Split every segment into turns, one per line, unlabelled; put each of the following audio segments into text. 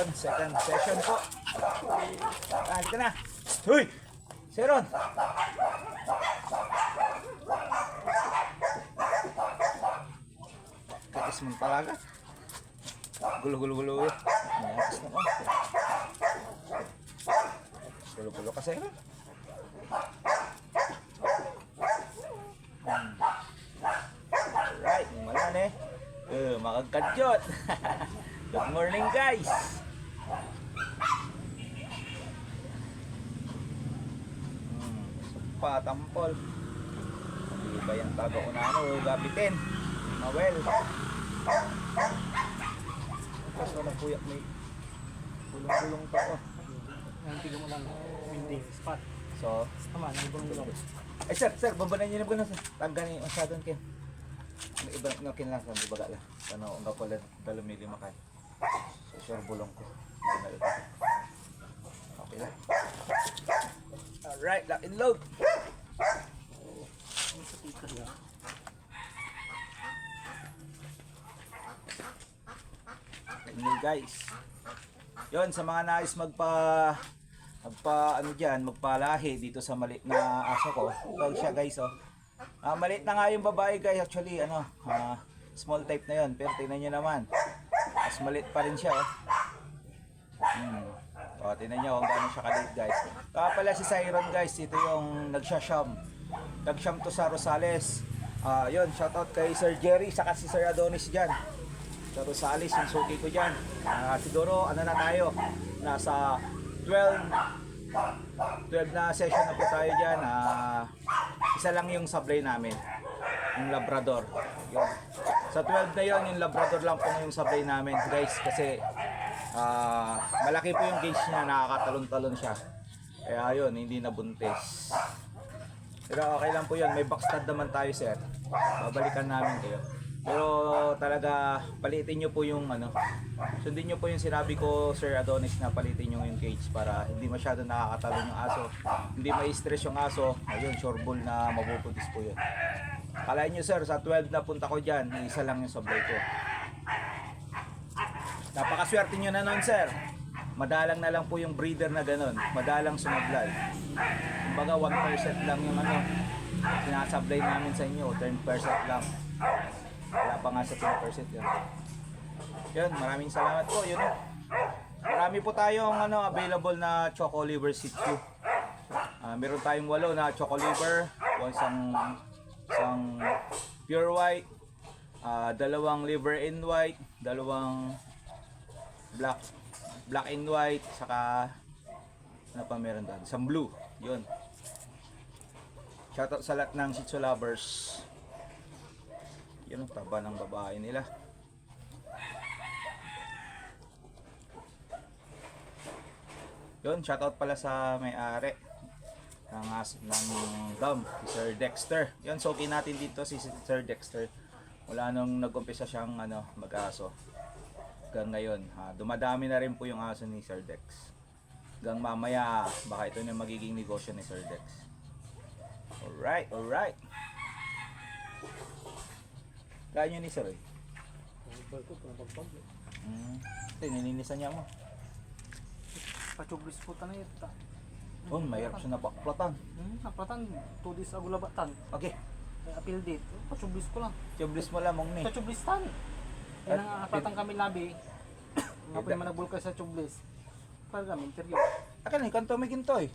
Yun, second session po. Ah, halika na. Huy! Seron! Katis mong talaga. Gulo-gulo-gulo eh. Nakas naman. Gulo-gulo kasi. Hmm. Alright, malan eh. Uh, makagkadyot. Good morning guys. Hmm, patampol. Hindi ba yung tago ko na ano, gabitin. Mawel. Tapos wala kuyak may gulong-gulong pa oh.
Nantigo mo lang winding spot.
So,
Tama, nagulong-gulong.
ay sir, sir, babanan niyo na ba na sir? Tanggalin masyadong kin. May iba na kinlasan, di ba gala? Ano, ang kapala, dalumili makay. So, sure, bulong ko. Okay na. Alright, lock and load. Ano guys? Yon sa mga nais magpa magpa ano diyan, magpalahi dito sa maliit na aso ko. Ito siya guys oh. Ah, maliit na nga yung babae guys actually ano, ah, small type na yon pero tingnan niyo naman. Mas maliit pa rin siya oh. Hmm. O, tingnan niyo kung gaano siya kaliit guys. Kaya pala si Siron guys, ito yung nagsiya-sham. Nag-sham to sa Rosales. Ah, yun, shoutout kay Sir Jerry, saka si Sir Adonis diyan sa Rosales, yung suki ko dyan. Ah, siguro, ano na tayo, nasa 12, 12 na session na po tayo dyan. Ah, isa lang yung sablay namin, yung Labrador. Yun. Sa 12 na yon yung Labrador lang po yung sablay namin, guys, kasi ah, malaki po yung gauge niya, nakakatalon-talon siya. Kaya yun, hindi nabuntis. Pero okay lang po yun, may backstab naman tayo sir. Babalikan namin kayo. Pero talaga palitin nyo po yung ano. Sundin nyo po yung sinabi ko Sir Adonis na palitin nyo yung cage para hindi masyado nakakatalon yung aso. Hindi ma-stress yung aso. Ayun, sure ball na mabubutis po yun. Kalahin nyo sir, sa 12 na punta ko dyan, isa lang yung sablay ko. Napakaswerte nyo na nun sir. Madalang na lang po yung breeder na ganun. Madalang sumablay. Kumbaga 1% lang yung ano, sinasablay namin sa inyo. 10% lang. Wala pa nga sa 10% yun. Yun, maraming salamat po. Yun. oh. Marami po tayong ano, available na Choco Liver Situ. Ah, meron tayong walo na Choco Liver, o isang, isang pure white, ah, dalawang liver in white, dalawang black black and white, saka ano pa meron doon? Isang blue. Yun. Shoutout sa lahat ng Shih lovers. Yun ang taba ng babae nila. Yun, shoutout pala sa may-ari ng, ng dam, si Sir Dexter. Yun, so natin dito si Sir Dexter. Wala nung nag-umpisa siyang ano, mag-aso. Hanggang ngayon, ha, dumadami na rin po yung aso ni Sir Dex. Hanggang mamaya, baka ito na yung magiging negosyo ni Sir Dex. Alright, alright. Kaya nyo ni Sir eh. Hmm. Ito, nilinisan niya mo.
Pachublis po tanay ita.
Oh, mahirap siya napaklatan.
Hmm, naplatan, 2 days ago labatan.
Okay,
May appeal date. Pachublis ko lang.
tublis mo lamang ni.
Pachublis tan.
At-
Yan ang aplatan kami labi. Nga po yung managbulka sa chublis. Para kami interview.
Akan eh, kanto may ginto eh.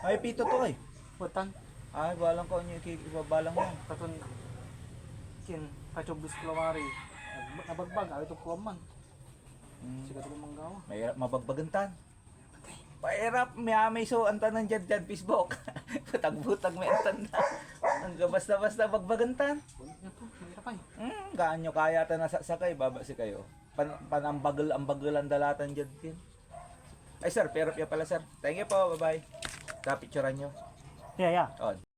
Ay, pito to eh.
Butan,
Ay, balang ko niyo ikibabalang mo.
katon kin pachublis kulawari. Nabagbag, ay ito kuwaman.
Hmm.
Sigat ko manggawa.
Mahirap mabagbagantan. Pahirap, may amay so antan ng dyan dyan Facebook. Butag-butag may antan na. Ang basta-basta bagbagantan. Hmm, gaan nyo kaya ta nasasakay, baba si kayo. Pan, panambagal, ang bagal ang dalatan dyan din. Ay sir, pero pala sir. Thank you po, bye-bye. Kapicturan nyo.
Yeah, yeah.
On.